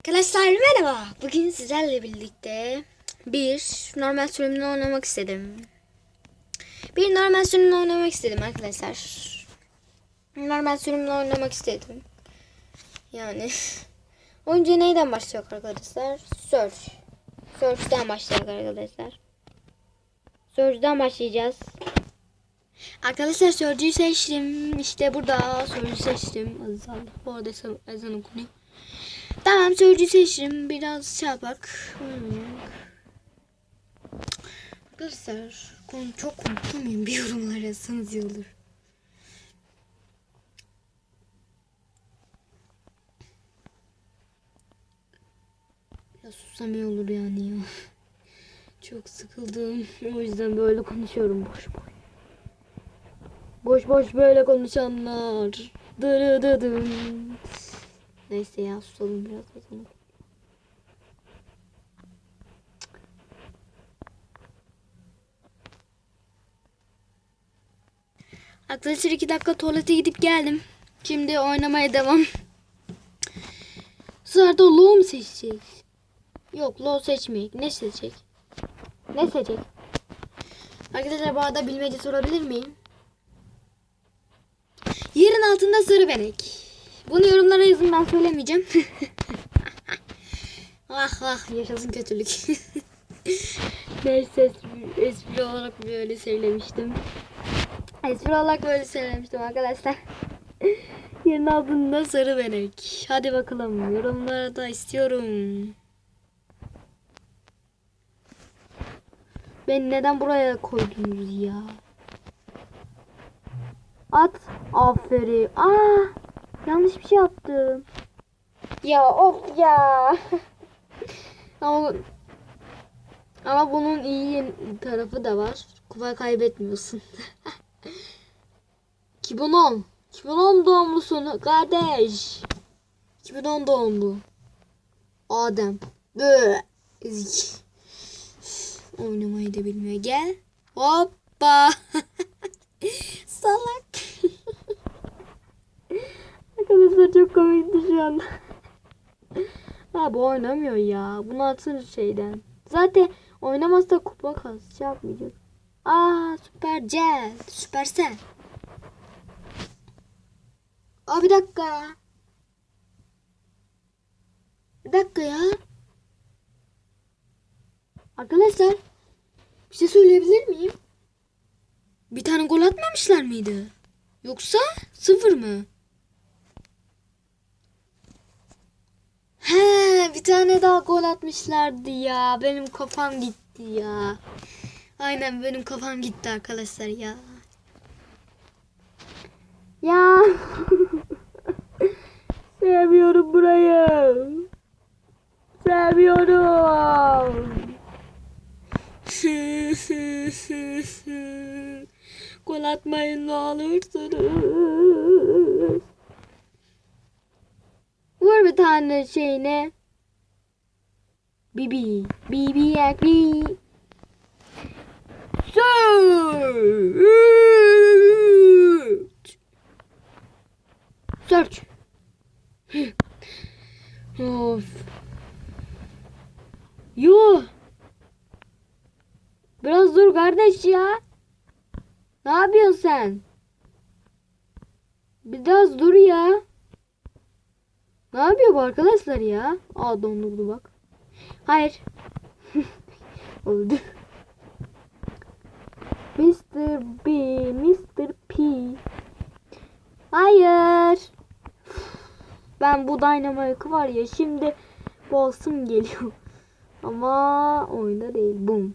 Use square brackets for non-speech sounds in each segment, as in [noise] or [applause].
Arkadaşlar merhaba. Bugün sizlerle birlikte bir normal sürümünü oynamak istedim. Bir normal sürümünü oynamak istedim arkadaşlar. Normal sürümünü oynamak istedim. Yani [laughs] önce neyden başlayacak arkadaşlar? Search. Search'ten başlayacak arkadaşlar. Search'ten başlayacağız. Arkadaşlar Search'ü seçtim. İşte burada Search'ü seçtim. Allah. Bu arada ezan okunuyor. Tamam sözcü seçtim. Biraz şey yapak. Arkadaşlar konu çok konuşmayayım. Bir yorumlar yazsanız iyi olur. Biraz sussam iyi olur yani ya. Çok sıkıldım. O yüzden böyle konuşuyorum boş boş. Boş boş böyle konuşanlar. Dırı dıdın. Neyse ya susalım biraz o. Arkadaşlar iki dakika tuvalete gidip geldim. Şimdi oynamaya devam. Sırada low mu seçecek? Yok low seçmeyecek. Ne seçecek? Ne seçecek? Arkadaşlar bu arada bilmece sorabilir miyim? Yerin altında sarı benek. Bunu yorumlara yazın ben söylemeyeceğim. [laughs] ah ah yaşasın kötülük. [laughs] Neyse espri olarak böyle söylemiştim. Espri olarak böyle söylemiştim arkadaşlar. [laughs] Yerin altında sarı benek. Hadi bakalım yorumlara da istiyorum. Beni neden buraya koydunuz ya? At. Aferin. Aa, yanlış bir şey yaptım. Ya of ya. [laughs] ama ama bunun iyi tarafı da var. Kupa kaybetmiyorsun. 2010. 2010 doğumlusun kardeş. 2010 doğumlu. Adem. Böyle. Ezik. Oynamayı da bilmiyor. Gel. Hoppa. [laughs] Salak. Arkadaşlar çok komikti şu an. [laughs] ha bu oynamıyor ya. Bunu atsın şeyden. Zaten oynamazsa kupa kas. Şey yapmayacak. Aa süper cel. Süpersel. Aa bir dakika. Bir dakika ya. Arkadaşlar bir şey söyleyebilir miyim? Bir tane gol atmamışlar mıydı? Yoksa sıfır mı? He bir tane daha gol atmışlardı ya. Benim kafam gitti ya. Aynen benim kafam gitti arkadaşlar ya. Ya. [laughs] Sevmiyorum burayı. Sevmiyorum. [laughs] Gol atmayın ne olursunuz. Bir tane şeyine. Bibi. Bibi yakbi. Search. Search. of. Yuh. Biraz dur kardeş ya. Ne yapıyorsun sen? Biraz dur ya. Ne yapıyor bu arkadaşlar ya? Aa dondurdu bak. Hayır. [laughs] Oldu. Mr. B, Mr. P. Hayır. Ben bu Dynamite var ya şimdi boss'um geliyor. [laughs] Ama oyunda değil. Boom.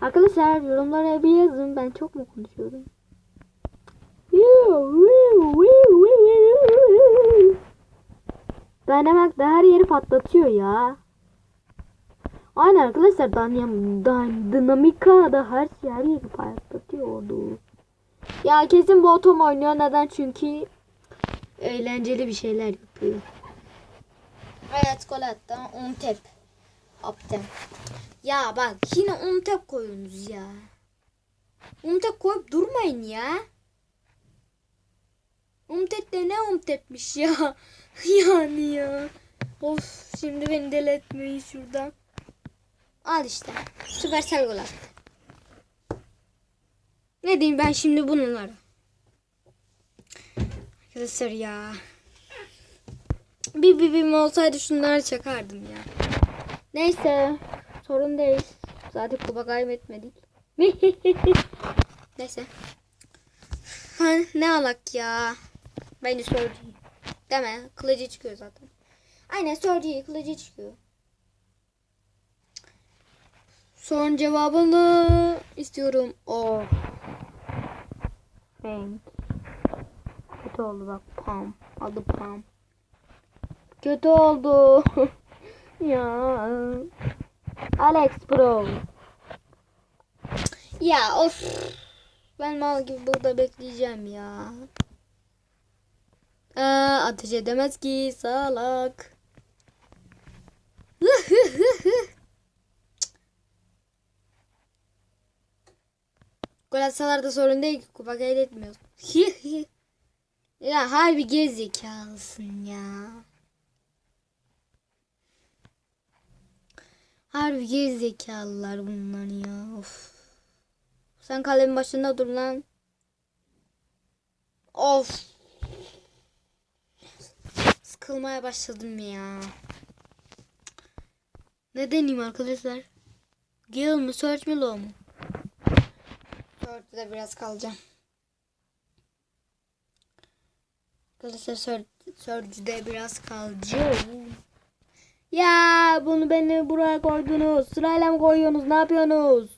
Arkadaşlar yorumlara bir yazın. Ben çok mu konuşuyorum? Dynamax da her yeri patlatıyor ya. Aynen arkadaşlar Dynam Dinamika da her şey her yeri patlatıyordu. Ya kesin bu otom oynuyor. Neden? Çünkü eğlenceli bir şeyler yapıyor. Evet gol attı. Un tep. Aptem. Ya bak yine un tep koyunuz ya. Un tep koyup durmayın ya. Umtet de ne umtetmiş ya. [laughs] yani ya. Of şimdi beni deli etmeyin şuradan. Al işte. Süpersel gol. Ne diyeyim ben şimdi bunlara? Arkadaşlar ya. Bir bibim olsaydı şunları çakardım ya. Neyse. Sorun değil. Zaten kupa kaybetmedik. [laughs] Neyse. Ne alak ya. Bence Surge'yi. Deme. Kılıcı çıkıyor zaten. Aynen Surge'yi kılıcı çıkıyor. Son cevabını istiyorum. Oh. Bang. Kötü oldu bak. Pam. Adı Pam. Kötü oldu. [laughs] ya. Alex Pro. Ya of. Ben mal gibi burada bekleyeceğim ya. Ateş edemez ki salak. [laughs] Gol atsalar sorun değil ki kupa kaydetmiyoruz. [laughs] ya harbi gerizekalısın ya. Harbi gerizekalılar bunlar ya. Of. Sen kalemin başında dur lan. Of. Sıkılmaya başladım ya. Ne deneyeyim arkadaşlar? Gale mi Search mi Low mu? Search'de biraz kalacağım. Arkadaşlar Search, Search'de biraz kalacağım. Ya bunu beni buraya koydunuz. Sırayla mı koyuyorsunuz? Ne yapıyorsunuz?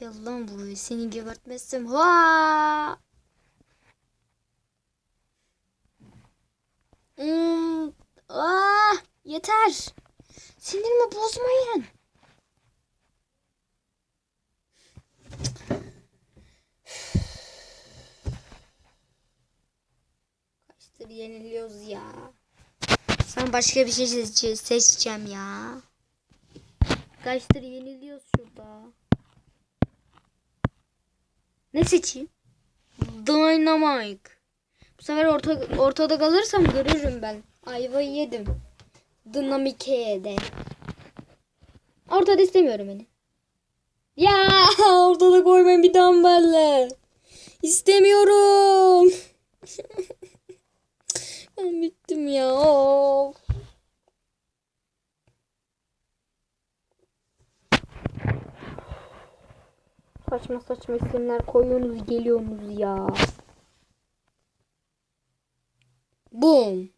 Gel lan buraya. Seni gebertmezsem. Ha! Hmm, ah, yeter. Sinirimi bozmayın. Kaçtır yeniliyoruz ya. Sen başka bir şey seçe- seçeceğim ya. Kaçtır yeniliyoruz şurada. Ne seçeyim? Dynamite. Bu sefer orta, ortada kalırsam görürüm ben. Ayvayı yedim. Dynamike'de. Ortada istemiyorum beni. Ya [laughs] ortada koymayın bir dumbbell'le. İstemiyorum. [laughs] ben bittim ya. Of. Saçma saçma isimler koyuyorsunuz geliyorsunuz ya. Boom.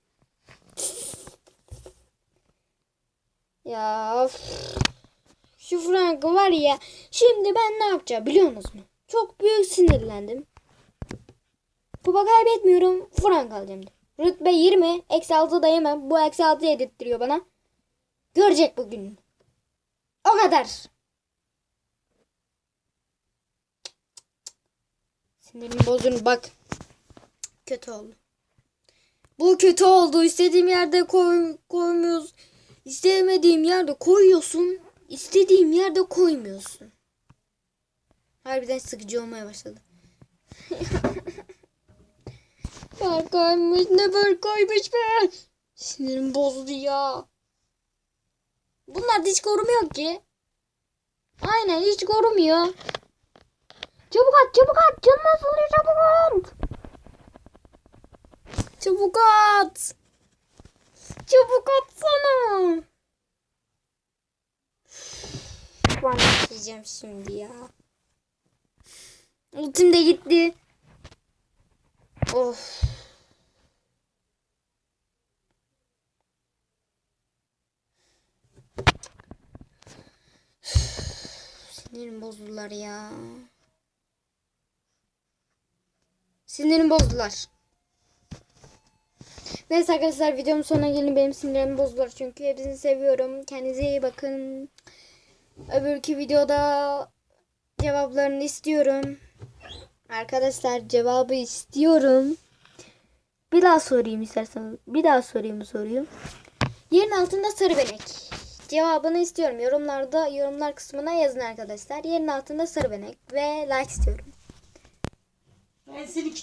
Ya. Şu Frank var ya. Şimdi ben ne yapacağım biliyor musunuz? Çok büyük sinirlendim. Kupa kaybetmiyorum. Frank alacağım. Rütbe 20. Eksi 6 da. Bu eksi 6 yedirttiriyor bana. Görecek bugün. O kadar. Sinirim bozun bak. Kötü oldu. Bu kötü oldu. İstediğim yerde koy, koymuyoruz. İstemediğim yerde koyuyorsun. İstediğim yerde koymuyorsun. Harbiden sıkıcı olmaya başladı. [laughs] Ver koymuş ne böyle koymuş be. Sinirim bozdu ya. Bunlar hiç korumuyor ki. Aynen hiç korumuyor. Çabuk at çabuk at. Canım azalıyor çabuk at. Çabuk at. Çabuk atsana. Ben atlayacağım şimdi ya. Ultim de gitti. Of. Sinirim bozdular ya. Sinirim bozdular. Neyse arkadaşlar videomun sonuna gelin. Benim sinirlerimi bozdular çünkü hepsini seviyorum. Kendinize iyi bakın. Öbürkü videoda cevaplarını istiyorum. Arkadaşlar cevabı istiyorum. Bir daha sorayım isterseniz. Bir daha sorayım soruyu. Yerin altında sarı benek. Cevabını istiyorum. Yorumlarda yorumlar kısmına yazın arkadaşlar. Yerin altında sarı benek ve like istiyorum. Ben seninki